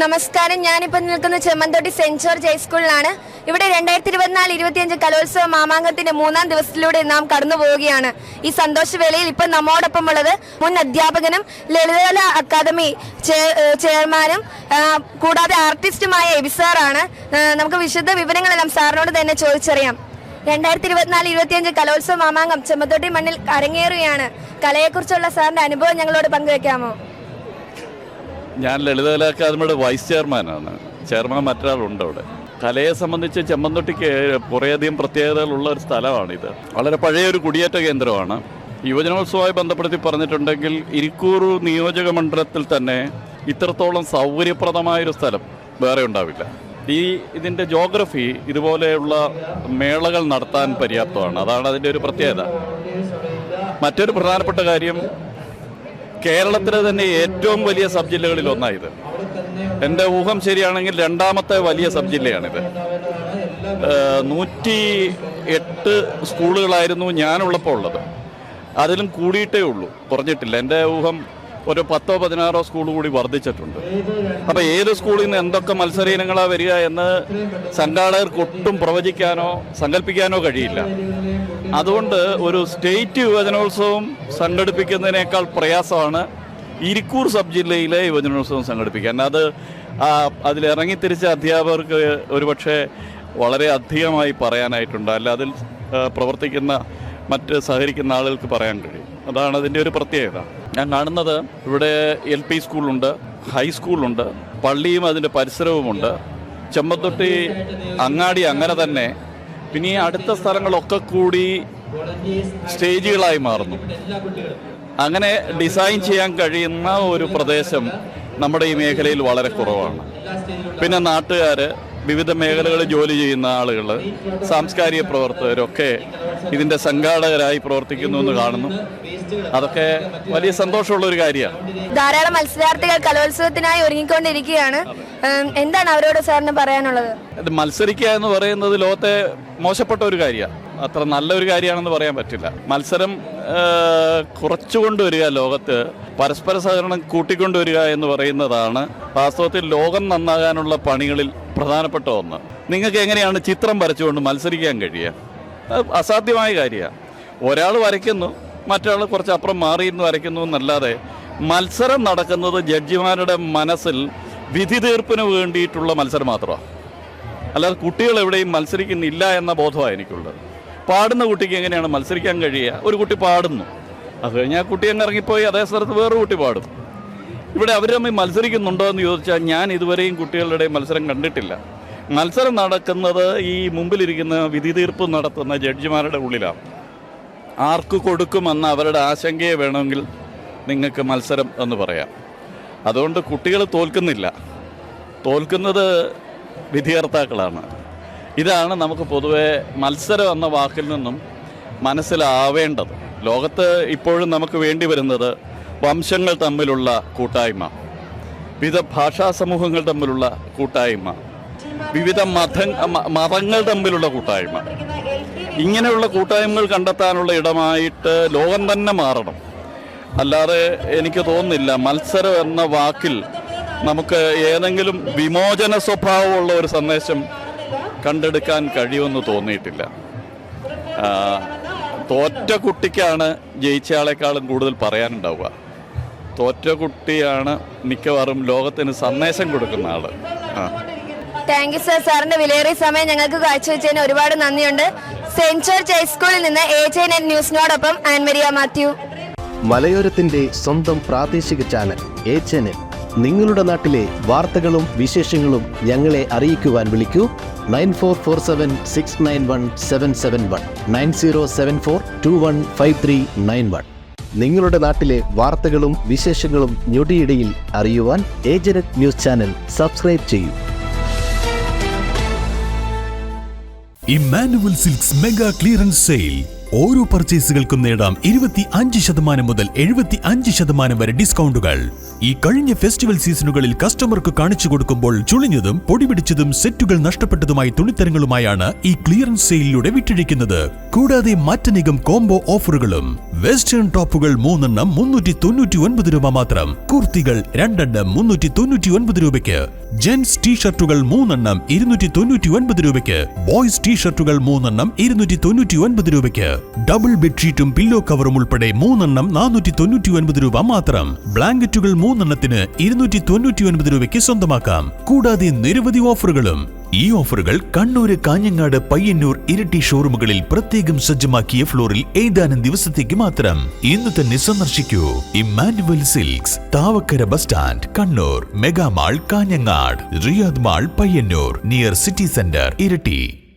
നമസ്കാരം. ഞാനിപ്പോൾ നിൽക്കുന്ന ചെമ്മന്തോട്ടി സെന്റ് ജോർജ് ഹൈസ്കൂളിലാണ് ഇവിടെ രണ്ടായിരത്തി ഇരുപത്തിനാല് ഇരുപത്തിയഞ്ച് കലോത്സവ മാമാങ്കത്തിന്റെ മൂന്നാം ദിവസത്തിലൂടെ നാം കടന്നു പോവുകയാണ്. ഈ സന്തോഷവേളയിൽ ഇപ്പം നമ്മോടൊപ്പം ഉള്ളത് മുൻ അധ്യാപകനും ലളിതകല അക്കാദമി ചെയർമാനും കൂടാതെ ആർട്ടിസ്റ്റുമായ എബി സാറാണ്. ആ, നമുക്ക് വിശുദ്ധ വിവരങ്ങളെല്ലാം സാറിനോട് തന്നെ ചോദിച്ചറിയാം. രണ്ടായിരത്തി ഇരുപത്തിനാല് ഇരുപത്തിയഞ്ച് കലോത്സവ മാമാങ്കം ചെമ്മത്തോട്ടി മണ്ണിൽ അരങ്ങേറുകയാണ്. കലയെക്കുറിച്ചുള്ള സാറിന്റെ അനുഭവം ഞങ്ങളോട് പങ്കുവെക്കാമോ? ഞാൻ ലളിതകല അക്കാദമിയുടെ വൈസ് ചെയർമാനാണ്. ചെയർമാൻ മറ്റൊരാളുണ്ട് അവിടെ. കലയെ സംബന്ധിച്ച് ചെമ്മന്തൊട്ടിക്ക് കുറേയധികം പ്രത്യേകതകളുള്ള ഒരു സ്ഥലമാണിത്. വളരെ പഴയ ഒരു കുടിയേറ്റ കേന്ദ്രമാണ്. യുവജനോത്സവമായി ബന്ധപ്പെടുത്തി പറഞ്ഞിട്ടുണ്ടെങ്കിൽ ഇരിക്കൂർ നിയോജക മണ്ഡലത്തിൽ തന്നെ ഇത്രത്തോളം സൗകര്യപ്രദമായൊരു സ്ഥലം വേറെ ഉണ്ടാവില്ല. ഈ ഇതിന്റെ ജോഗ്രഫി ഇതുപോലെയുള്ള മേളകൾ നടത്താൻ പര്യാപ്തമാണ്. അതാണ് അതിന്റെ ഒരു പ്രത്യേകത. മറ്റൊരു പ്രധാനപ്പെട്ട കാര്യം കേരളത്തിലെ തന്നെ ഏറ്റവും വലിയ സബ് ജില്ലകളിൽ ഒന്നായത്. എന്റെ ഊഹം ശരിയാണെങ്കിൽ രണ്ടാമത്തെ വലിയ സബ് ജില്ലയാണിത് നൂറ്റി എട്ട് സ്കൂളുകളായിരുന്നു ഞാനുള്ളപ്പോൾ ഉള്ളത്. അതിലും കൂടിയിട്ടേ ഉള്ളൂ. കുറഞ്ഞിട്ടില്ല. എന്റെ ഊഹം ഒരു പത്തോ പതിനാറോ സ്കൂൾ കൂടി വർദ്ധിച്ചിട്ടുണ്ട്. അപ്പോൾ ഏത് സ്കൂളിൽ നിന്ന് എന്തൊക്കെ മത്സര ഇനങ്ങളാണ് വരിക എന്ന് സംഘാടകർക്ക് ഒട്ടും പ്രവചിക്കാനോ സങ്കല്പിക്കാനോ കഴിയില്ല. അതുകൊണ്ട് ഒരു സ്റ്റേറ്റ് യുവജനോത്സവം സംഘടിപ്പിക്കുന്നതിനേക്കാൾ പ്രയാസമാണ് ഇരിക്കൂർ സബ് ജില്ലയിലെ യുവജനോത്സവം സംഘടിപ്പിക്കാൻ അത് അതിലിറങ്ങിത്തിരിച്ച അധ്യാപകർക്ക് ഒരുപക്ഷെ വളരെ അധികമായി പറയാനായിട്ടുണ്ട്. അല്ല അതിൽ പ്രവർത്തിക്കുന്ന മറ്റ് സഹകരിക്കുന്ന ആളുകൾക്ക് പറയാൻ കഴിയും. അതാണ് അതിന്റെ ഒരു പ്രത്യേകത. ഞാൻ കാണുന്നത് ഇവിടെ എൽ പി സ്കൂളുണ്ട് ഹൈസ്കൂളുണ്ട് പള്ളിയും അതിന്റെ പരിസരവുമുണ്ട്. ചെമ്പത്തൊട്ടി അങ്ങാടി അങ്ങനെ തന്നെ. പിന്നെ ഈ അടുത്ത സ്ഥലങ്ങളൊക്കെ കൂടി സ്റ്റേജുകളായി മാറുന്നു. അങ്ങനെ ഡിസൈൻ ചെയ്യാൻ കഴിയുന്ന ഒരു പ്രദേശം നമ്മുടെ ഈ മേഖലയിൽ വളരെ കുറവാണ്. പിന്നെ നാട്ടുകാർ വിവിധ മേഖലകളിൽ ജോലി ചെയ്യുന്ന ആളുകൾ സാംസ്കാരിക പ്രവർത്തകരൊക്കെ ഇതിന്റെ സംഘാടകരായി പ്രവർത്തിക്കുന്നു എന്ന് കാണുന്നു. അതൊക്കെ വലിയ സന്തോഷമുള്ള ഒരു കാര്യമാണ്. ധാരാളം മത്സരാർത്ഥികൾ കലോത്സവത്തിനായി ഒരുങ്ങിക്കൊണ്ടിരിക്കുകയാണ്. എന്താണ് അവരോട് സാറിന് പറയാനുള്ളത്? ഇത് മത്സരിക്കുക എന്ന് പറയുന്നത് ലോകത്തെ മോശപ്പെട്ട ഒരു കാര്യമാണ്. അത്ര നല്ലൊരു കാര്യമാണെന്ന് പറയാൻ പറ്റില്ല. മത്സരം കുറച്ചുകൊണ്ട് കുറച്ചുകൊണ്ടുവരിക ലോകത്ത് പരസ്പര സഹകരണം കൂട്ടിക്കൊണ്ടുവരിക എന്ന് പറയുന്നതാണ് വാസ്തവത്തിൽ ലോകം നന്നാകാനുള്ള പണികളിൽ പ്രധാനപ്പെട്ട ഒന്ന്. നിങ്ങൾക്ക് എങ്ങനെയാണ് ചിത്രം വരച്ചുകൊണ്ട് മത്സരിക്കാൻ കഴിയുക? അസാധ്യമായ കാര്യമാണ്. ഒരാൾ വരയ്ക്കുന്നു മറ്റൊരാൾ കുറച്ച് അപ്പുറം മാറിയിരുന്ന് വരയ്ക്കുന്നു എന്നല്ലാതെ മത്സരം നടക്കുന്നത് ജഡ്ജിമാരുടെ മനസ്സിൽ വിധി തീർപ്പിന് വേണ്ടിയിട്ടുള്ള മത്സരം മാത്രമാണ്. അല്ലാതെ കുട്ടികൾ എവിടെയും മത്സരിക്കുന്നില്ല എന്ന ബോധമാണ് എനിക്കുള്ളത്. പാടുന്ന കുട്ടിക്ക് എങ്ങനെയാണ് മത്സരിക്കാൻ കഴിയുക? ഒരു കുട്ടി പാടുന്നു. അത് കഴിഞ്ഞാൽ കുട്ടി അങ്ങ് ഇറങ്ങിപ്പോയി അതേ സ്ഥലത്ത് വേറൊരു കുട്ടി പാടും ഇവിടെ അവർ തമ്മിൽ മത്സരിക്കുന്നുണ്ടോ എന്ന് ചോദിച്ചാൽ ഞാൻ ഇതുവരെയും കുട്ടികളുടെ മത്സരം കണ്ടിട്ടില്ല. മത്സരം നടക്കുന്നത് ഈ മുമ്പിലിരിക്കുന്ന വിധി തീർപ്പ് നടത്തുന്ന ജഡ്ജിമാരുടെ ഉള്ളിലാണ്. ആർക്ക് കൊടുക്കുമെന്ന അവരുടെ ആശങ്കയെ വേണമെങ്കിൽ നിങ്ങൾക്ക് മത്സരം എന്ന് പറയാം. അതുകൊണ്ട് കുട്ടികൾ തോൽക്കുന്നില്ല. തോൽക്കുന്നത് വിധികർത്താക്കളാണ്. ഇതാണ് നമുക്ക് പൊതുവെ മത്സരം എന്ന വാക്കിൽ നിന്നും മനസ്സിലാവേണ്ടത്. ലോകത്ത് ഇപ്പോഴും നമുക്ക് വേണ്ടി വരുന്നത് വംശങ്ങൾ തമ്മിലുള്ള കൂട്ടായ്മ വിവിധ ഭാഷാ സമൂഹങ്ങൾ തമ്മിലുള്ള കൂട്ടായ്മ വിവിധ മത മതങ്ങൾ തമ്മിലുള്ള കൂട്ടായ്മ. ഇങ്ങനെയുള്ള കൂട്ടായ്മകൾ കണ്ടെത്താനുള്ള ഇടമായിട്ട് ലോകം തന്നെ മാറണം. അല്ലാതെ എനിക്ക് തോന്നുന്നില്ല മത്സരം എന്ന വാക്കിൽ നമുക്ക് ഏതെങ്കിലും വിമോചന സ്വഭാവമുള്ള ഒരു സന്ദേശം കണ്ടെടുക്കാൻ കഴിയുമെന്ന് തോന്നിയിട്ടില്ല. തോറ്റ കുട്ടിക്കാണ് ജയിച്ചയാളെക്കാളും കൂടുതൽ പറയാനുണ്ടാവുക. തോറ്റ കുട്ടിയാണ് മിക്കവാറും ലോകത്തിന് സന്ദേശം കൊടുക്കുന്ന ആൾ. ആ. താങ്ക് യു സർ സാറിന്റെ വിലയേറിയ സമയം ഞങ്ങൾക്ക് കാഴ്ചവെച്ചതിന് ഒരുപാട് നന്ദിയുണ്ട്. സെന്റ് ജോർജ് ഹൈസ്കൂളിൽ നിന്ന് എ ജെ നെറ്റ് ന്യൂസിനോടൊപ്പം ആൻമരിയ മാത്യു. മലയോരത്തിന്റെ സ്വന്തം പ്രാദേശിക ചാനൽ എ ചാനൽ നിങ്ങളുടെ നാട്ടിലെ വാർത്തകളും വിശേഷങ്ങളും ഞങ്ങളെ അറിയിക്കുവാൻ വിളിക്കൂ. Nine four four seven six nine one seven seven one. Nine zero seven four two one five three nine one. നിങ്ങളുടെ നാട്ടിലെ വാർത്തകളും വിശേഷങ്ങളും ഞൊടിയിടയിൽ അറിയുവാൻ A J net news channel subscribe ചെയ്യൂ. Emmanuel Silks mega clearance sale ഓരോ പർച്ചേസുകൾക്കും നേടാം ഇരുപത്തി അഞ്ച് ശതമാനം മുതൽ എഴുപത്തി അഞ്ച് ശതമാനം വരെ ഡിസ്കൗണ്ടുകൾ ഈ കഴിഞ്ഞ ഫെസ്റ്റിവൽ സീസണുകളിൽ കസ്റ്റമർക്ക് കാണിച്ചു കൊടുക്കുമ്പോൾ ചുളിഞ്ഞതും പൊടിപിടിച്ചതും സെറ്റുകൾ നഷ്ടപ്പെട്ടതുമായ തുണിത്തരങ്ങളുമായാണ് ഈ ക്ലിയറൻസ് സെയിലിലൂടെ വിറ്റഴിക്കുന്നത്. കൂടാതെ മറ്റനേകം കോംബോ ഓഫറുകളും വെസ്റ്റേൺ ടോപ്പുകൾ മൂന്നെണ്ണം മുന്നൂറ്റി തൊണ്ണൂറ്റി ഒൻപത് രൂപ മാത്രം. കുർത്തികൾ രണ്ടെണ്ണം മുന്നൂറ്റി തൊണ്ണൂറ്റി ഒൻപത് രൂപയ്ക്ക്. ജെന്റ്സ് ടീഷർട്ടുകൾ മൂന്നെണ്ണം ഇരുന്നൂറ്റി തൊണ്ണൂറ്റി ഒൻപത് രൂപയ്ക്ക്. ബോയ്സ് ടീഷർട്ടുകൾ മൂന്നെണ്ണം ഇരുന്നൂറ്റി തൊണ്ണൂറ്റി ഒൻപത് രൂപയ്ക്ക്. ഡബിൾ ബെഡ്ഷീറ്റും പില്ലോ കവറും ഉൾപ്പെടെ മൂന്നെണ്ണം നാനൂറ്റി തൊണ്ണൂറ്റി ഒൻപത് രൂപ മാത്രം. ബ്ലാങ്കറ്റുകൾ മൂന്നെണ്ണത്തിന് ഇരുന്നൂറ്റി തൊണ്ണൂറ്റി ഒൻപത് രൂപയ്ക്ക് സ്വന്തമാക്കാം. കൂടാതെ നിരവധി ഓഫറുകളും. ഈ ഓഫറുകൾ കണ്ണൂര് കാഞ്ഞങ്ങാട് പയ്യന്നൂർ ഇരട്ടി ഷോറൂമുകളിൽ പ്രത്യേകം സജ്ജമാക്കിയ ഫ്ലോറിൽ ഏതാനും ദിവസത്തേക്ക് മാത്രം. ഇന്ന് തന്നെ സന്ദർശിക്കൂ. Emmanuel Silks Thavakkara bus stand Kannur mega mall Kanhangad Riyadh mall Payyanur near city centre Iritty.